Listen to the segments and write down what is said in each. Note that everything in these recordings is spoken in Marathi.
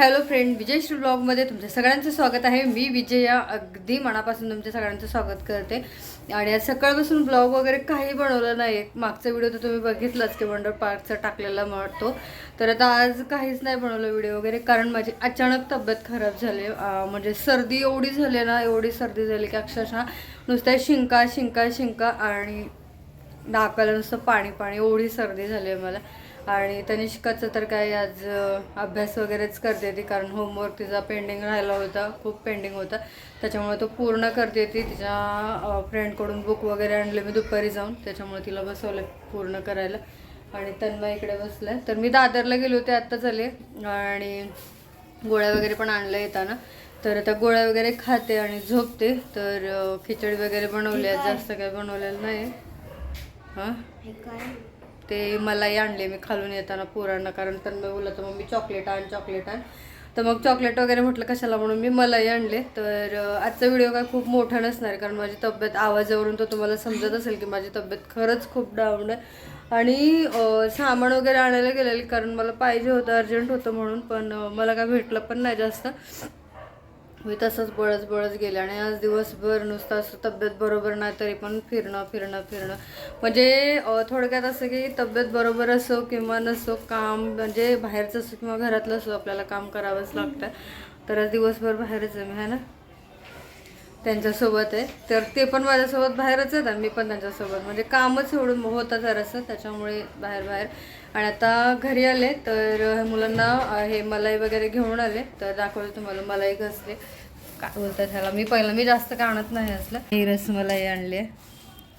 हॅलो फ्रेंड विजयश्री ब्लॉगमध्ये तुमच्या सगळ्यांचं स्वागत आहे. मी विजया अगदी मनापासून तुमच्या सगळ्यांचं स्वागत करते. आणि आज सकाळपासून ब्लॉग वगैरे काही बनवलं नाही मागचा व्हिडिओ तर तुम्ही बघितलाच की वंडर पार्कचा टाकलेला म्हणतो तर आता आज काहीच नाही बनवलं व्हिडिओ वगैरे कारण माझी अचानक तब्येत खराब झाली. म्हणजे सर्दी एवढी झाली ना एवढी सर्दी झाली की अक्षरशः नुसत्या शिंका शिंका शिंका आणि नाकाला नुसतं पाणी पाणी एवढी सर्दी झाली आहे मला. आणि तनिष्काचं तर काय आज अभ्यास वगैरेच करते ती कारण होमवर्क तिचा पेंडिंग राहिला होता खूप पेंडिंग होता. त्याच्यामुळे तो पूर्ण करते ती. तिच्या फ्रेंडकडून बुक वगैरे आणले मी दुपारी जाऊन. त्याच्यामुळे तिला बसवलं पूर्ण करायला. आणि तन्मय इकडे बसलाय. तर मी दादरला गेले होते आत्ता झाले आणि गोळ्या वगैरे पण आणल्या येताना. तर आता गोळ्या वगैरे खाते आणि झोपते. तर खिचडी वगैरे बनवली. आहे जास्त काही बनवलेलं नाही हां? ते मलाही आणले मी खालून येताना पोरांना कारण तन्मय बोललं तर मग मी चॉकलेट आण चॉकलेट आण. तर मग चॉकलेट वगैरे म्हटलं कशाला? म्हणून मी मलाही आणले. तर आजचा व्हिडिओ काय खूप मोठा नसणार कारण माझी तब्येत आवाजावरून तर तुम्हाला समजत असेल की माझी तब्येत खरंच खूप डाऊन आहे. आणि सामान वगैरे आणायला गेलेली कारण मला पाहिजे होतं अर्जंट होतं म्हणून पण मला काय भेटलं पण नाही जास्त. मी तसंच बळच बळच गेले आणि आज दिवसभर नुसतं असं तब्येत बरोबर नाही तरी पण फिरणं फिरणं फिरणं. म्हणजे थोडक्यात असं की तब्येत बरोबर असो किंवा नसो काम म्हणजे बाहेरचं असो किंवा घरातलं असो आपल्याला काम करावंच लागतं. तर आज दिवसभर बाहेरच आहे मी है ना? त्यांच्यासोबत आहे. तर ते पण माझ्यासोबत बाहेरच आहेत आणि मी पण त्यांच्यासोबत. म्हणजे कामच एवढं होतं जरासं त्याच्यामुळे बाहेर बाहेर. आणि आता घरी आले तर मुलांना हे मलाई वगैरे घेऊन आले. तर दाखवले तुम्हाला मलाई घसले काय बोलतात ह्याला? मी पहिलं मी जास्त काय आणत नाही असलं. ही रसमलाई आणली आहे.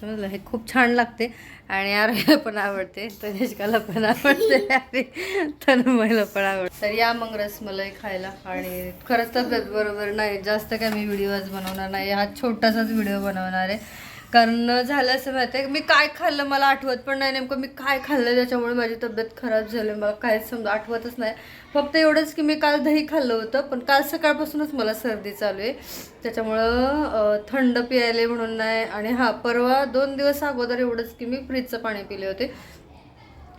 समजलं हे खूप छान लागते आणि आरोग्याला पण आवडते. तनिष्काला पण आवडते आणि तन्मयला पण आवडते. तर या मग रसमलाई खायला आणि खरंच तब्येत बरोबर नाही. जास्त काय मी व्हिडिओ आज बनवणार नाही. हा छोटासाच व्हिडिओ बनवणार आहे. कारण झालं असं माहिती आहे. मी काय खाल्लं मला आठवत पण नाही. नेमकं मी काय खाल्लं त्याच्यामुळे माझी तब्येत खराब झाली. मला काहीच समजा आठवतच नाही. फक्त एवढंच की मी काल दही खाल्लं होतं पण काल सकाळपासूनच मला सर्दी चालू आहे. त्याच्यामुळं थंड प्यायले म्हणून नाही. आणि हां परवा दोन दिवस अगोदर एवढंच की मी फ्रीजचं पाणी पिले होते.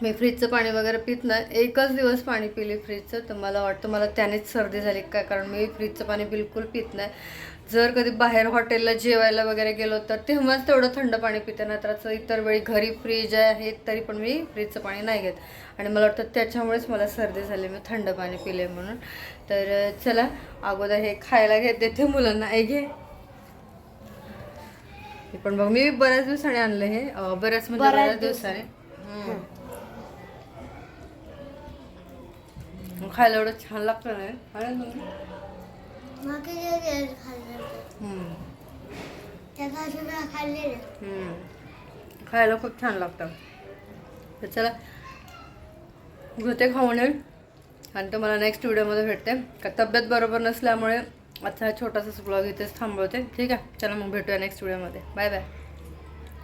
मी फ्रीजचं पाणी वगैरे पित नाही. एकच दिवस पाणी पिले फ्रीजचं तर मला वाटतं मला त्यानेच सर्दी झाली. काय कारण मी फ्रीजचं पाणी बिलकुल पित नाही. जर कधी बाहेर हॉटेलला जेवायला वगैरे गेलो तर तेव्हाच तेवढं थंड पाणी पिते. ना तर असं इतर वेळी घरी फ्रीज आहे तरी पण मी फ्रीजचं पाणी नाही घेत. आणि मला वाटतं त्याच्यामुळेच मला सर्दी झाली. मी थंड पाणी पिले म्हणून. तर चला अगोदर हे खायला घेत देते मुलांना. हे घे. हे पण बघ मी बऱ्याच दिवसाने आणलं हे. बऱ्याच म्हणजे बऱ्याच बऱ्याच दिवसाने हम्म. मग खायला एवढं छान लागतं नाही. खायला खूप छान लागतं तर चला घेते खाऊन येईल आणि तुम्हाला नेक्स्ट व्हिडिओमध्ये भेटते का तब्येत बरोबर नसल्यामुळे आजचा हा छोटासाच ब्लॉग इथेच थांबवते ठीक आहे चला मग भेटूया नेक्स्ट व्हिडिओमध्ये बाय बाय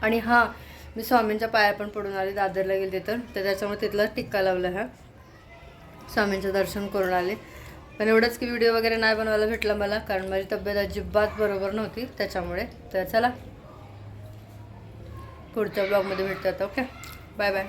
आणि हां मी स्वामींच्या पाया पण पडून आले दादरला गेले तर तर त्याच्यामुळे तिथला टिक्का लावला हा स्वामींचं दर्शन करून आले. पण एवढंच की व्हिडिओ वगैरे नाही बनवायला भेटला मला कारण माझी तब्येत अजिबात बरोबर नव्हती त्याच्यामुळे. तर चला पुढच्या ब्लॉगमध्ये भेटतात ओके बाय बाय